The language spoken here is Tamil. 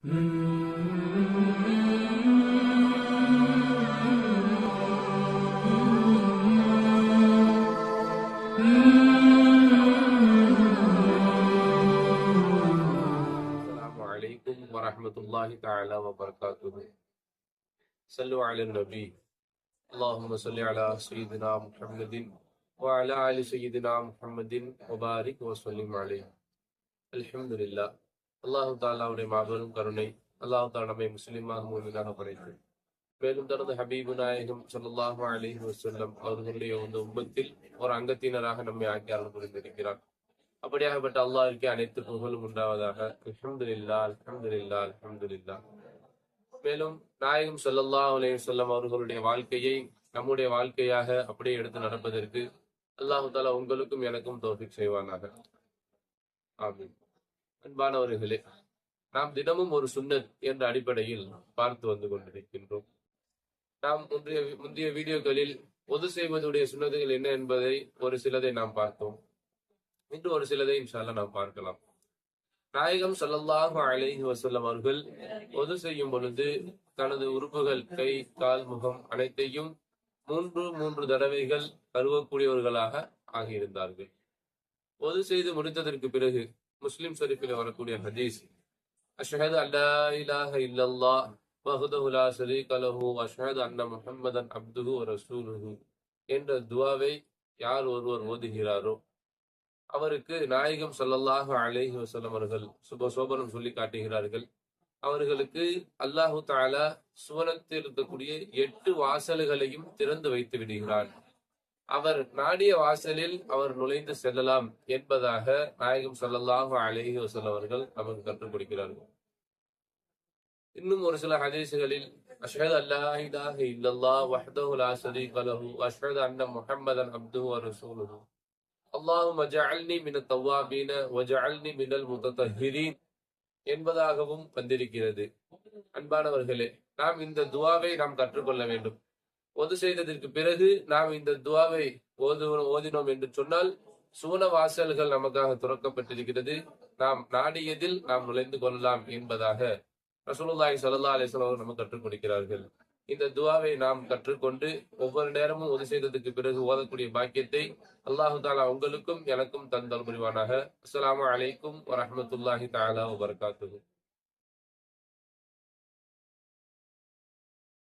ورحمة الله تعالى وبركاته. صلوا على النبي. اللهم صل على سيدنا محمد وعلى آل سيدنا محمد وبارك وسلم عليه. الحمد لله. அல்லாஹு தாலாவுடைய மாபெரும் கருணை அல்லாஹு தாலா நம்மை முஸ்லிமாக மூமினாக படைத்து. மேலும் தனது ஹபீபு நாயகம் சொல்லாஹு அலைஹி வசல்லம் அவர்களுடைய இந்த உம்மத்தில் ஒரு அங்கத்தினராக நம்மை ஆக்கி அருள் புரிந்திருக்கிறார். அப்படியாகப்பட்ட அல்லாஹிற்கு அனைத்து புகழும் உண்டாவதாக. அல்ஹம்துலில்லா அல்ஹம்துலில்லா இல்லா மேலும் நாயகம் சொல்லல்லா அலி சொல்லம் அவர்களுடைய வாழ்க்கையை நம்முடைய வாழ்க்கையாக அப்படியே எடுத்து நடப்பதற்கு அல்லாஹு தாலா உங்களுக்கும் எனக்கும் தோஃபிக் செய்வானாக. ஆமீன். அன்பானவர்களே நாம் தினமும் ஒரு சுண்ணத் என்ற அடிப்படையில் பார்த்து வந்து கொண்டிருக்கின்றோம். நாம் முந்தைய முந்தைய வீடியோக்களில் பொது செய்வதுடைய சுன்னதுகள் என்ன என்பதை ஒரு சிலதை நாம் பார்த்தோம். இன்று ஒரு சிலதை இன்ஷால்ல நாம் பார்க்கலாம். நாயகம் சல்லல்லாஹு அலைஹி வசல்லம் அவர்கள் பொது செய்யும் பொழுது தனது உறுப்புகள் கை கால் முகம் அனைத்தையும் மூன்று மூன்று தடவைகள் கருவக்கூடியவர்களாக ஆகியிருந்தார்கள். பொது செய்து முடித்ததற்கு பிறகு முஸ்லிம் ஷரீஃபில் வரக்கூடிய ஹதீஸ் அஷ்ஹது அல்லா இலாஹ இல்லல்லா வஹ்தஹு லா ஷரீக லஹு அஷ்ஹது அன்ன முஹம்மதன் அப்துஹு ரசூலுஹு என்ற துவாவை யார் ஒருவர் ஓதுகிறாரோ அவருக்கு நாயகம் ஸல்லல்லாஹு அலேஹி வசலம் அவர்கள் சுப சோபனம் சொல்லி காட்டுகிறார்கள் அவர்களுக்கு அல்லாஹு தாலா சுவனத்தில் இருக்கக்கூடிய எட்டு வாசல்களையும் திறந்து வைத்து விடுகிறான் அவர் நாடிய வாசலில் அவர் நுழைந்து செல்லலாம் என்பதாக நாயகம் ஸல்லல்லாஹு அழகி வசல் அவர்கள் நமக்கு கற்றுக் கொடுக்கிறார்கள். இன்னும் ஒரு சில ஹதீசுகளில் அஷ்ஹது அல்லாஹிதாக இலாஹ இல்லல்லாஹ் வஹ்தஹு லா ஷரீக லஹு அன்ன முஹம்மதன் அப்துஹு வ ரசூலுஹு அல்லாஹும் வஜஅல்னி மின தவ்வாபீன வஜஅல்னி மினல் முத்தத்தஹிரீன் என்பதாகவும் வந்திருக்கிறது. அன்பானவர்களே நாம் இந்த துவாவை நாம் கற்றுக்கொள்ள வேண்டும். பொது செய்ததற்கு பிறகு நாம் இந்த துவாவை ஓது ஓதினோம் என்று சொன்னால் சூன வாசல்கள் நமக்காக துறக்கப்பட்டிருக்கிறது. நாம் நாடியதில் நாம் நுழைந்து கொள்ளலாம் என்பதாக ரசூலுல்லாய் சல்லா அலிஸ்லாம் நமக்கு கற்றுக் கொடுக்கிறார்கள். இந்த துவாவை நாம் கற்றுக்கொண்டு ஒவ்வொரு நேரமும் உதவி செய்ததுக்கு பிறகு ஓதக்கூடிய பாக்கியத்தை அல்லாஹு தாலா உங்களுக்கும் எனக்கும் தந்தல் புரிவானாக அஸ்லாம் அலைக்கும் வரமத்துல்லாஹி தாலா வபரகாத்துஹு.